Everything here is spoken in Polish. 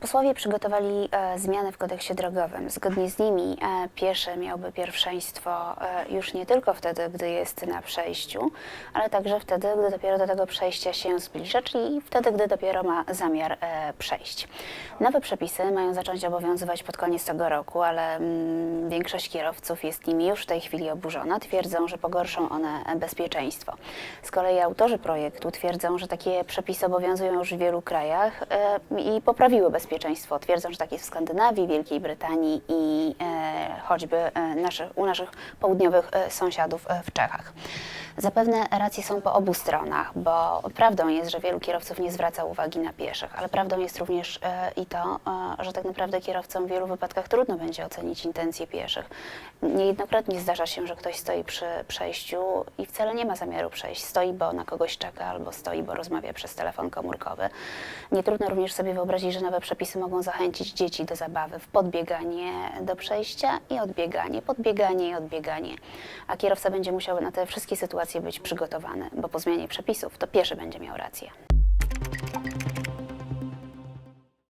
Posłowie przygotowali e, zmiany w kodeksie drogowym. Zgodnie z nimi e, pieszy miałby pierwszeństwo e, już nie tylko wtedy, gdy jest na przejściu, ale także wtedy, gdy dopiero do tego przejścia się zbliża, czyli wtedy, gdy dopiero ma zamiar e, przejść. Nowe przepisy mają zacząć obowiązywać pod koniec tego roku, ale mm, większość kierowców jest nimi już w tej chwili oburzona. Twierdzą, że pogorszą one bezpieczeństwo. Z kolei autorzy projektu twierdzą, że takie przepisy obowiązują już w wielu krajach e, i poprawiły bezpieczeństwo. Twierdzą, że tak jest w Skandynawii, Wielkiej Brytanii i e, choćby e, u naszych południowych e, sąsiadów w Czechach. Zapewne racje są po obu stronach, bo prawdą jest, że wielu kierowców nie zwraca uwagi na pieszych, ale prawdą jest również e, i to, e, że tak naprawdę kierowcom w wielu wypadkach trudno będzie ocenić intencje pieszych. Niejednokrotnie zdarza się, że ktoś stoi przy przejściu i wcale nie ma zamiaru przejść. Stoi, bo na kogoś czeka, albo stoi, bo rozmawia przez telefon komórkowy. Nie trudno również sobie wyobrazić, że nowe przepisy mogą zachęcić dzieci do zabawy w podbieganie do przejścia i odbieganie, podbieganie i odbieganie. A kierowca będzie musiał na te wszystkie sytuacje być przygotowany, bo po zmianie przepisów to pieszy będzie miał rację.